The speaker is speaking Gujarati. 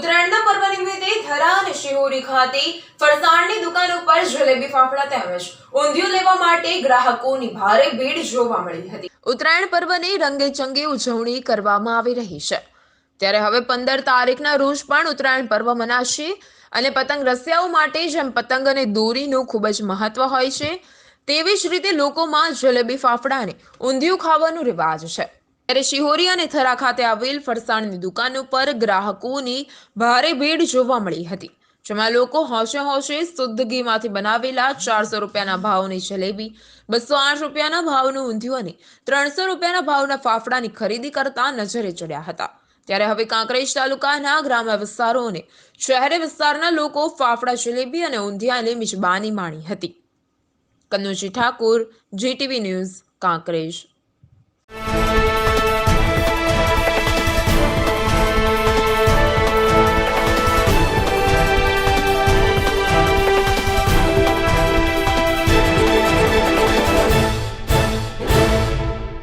ઉત્તરાયણના પર્વ નિમિત્તે થરા અને શિહોરી ખાતે ફરસાણની દુકાન ઉપર જલેબી ફાફડા તેમજ ઊંધિયું લેવા માટે ગ્રાહકોની ભારે ભીડ જોવા મળી હતી. ઉત્તરાયણ પર્વની રંગેચંગે ઉજવણી કરવામાં આવી રહી છે. ત્યારે હવે પંદર તારીખના રોજ પણ ઉત્તરાયણ પર્વ મનાશે અને પતંગ રસિયાઓ માટે જેમ પતંગ અને દોરીનું ખૂબ જ મહત્વ હોય છે, તેવી જ રીતે લોકોમાં જલેબી ફાફડા અને ઊંધિયું ખાવાનું રિવાજ છે. ત્યારે શિહોરી અને થરા ખાતે આવેલ ફરસાણની દુકાન ઉપર ગ્રાહકોની ભારે ભીડ જોવા મળી હતી, જેમાં લોકો હોશે હોશે શુદ્ધ ઘીમાંથી બનાવેલા ચારસો રૂપિયાના ભાવની જલેબી, બસો આઠ રૂપિયાના ભાવનું ઊંધિયું અને ત્રણસો રૂપિયાના ભાવના ફાફડાની ખરીદી કરતા નજરે ચડ્યા હતા. ત્યારે હવે કાંકરેજ તાલુકાના ગ્રામ્ય વિસ્તારો અને શહેરી વિસ્તારના લોકો ફાફડા, જલેબી અને ઊંધિયાની મિજબાની માણી હતી. Kannuji Thakur, GTV news, Kankrej.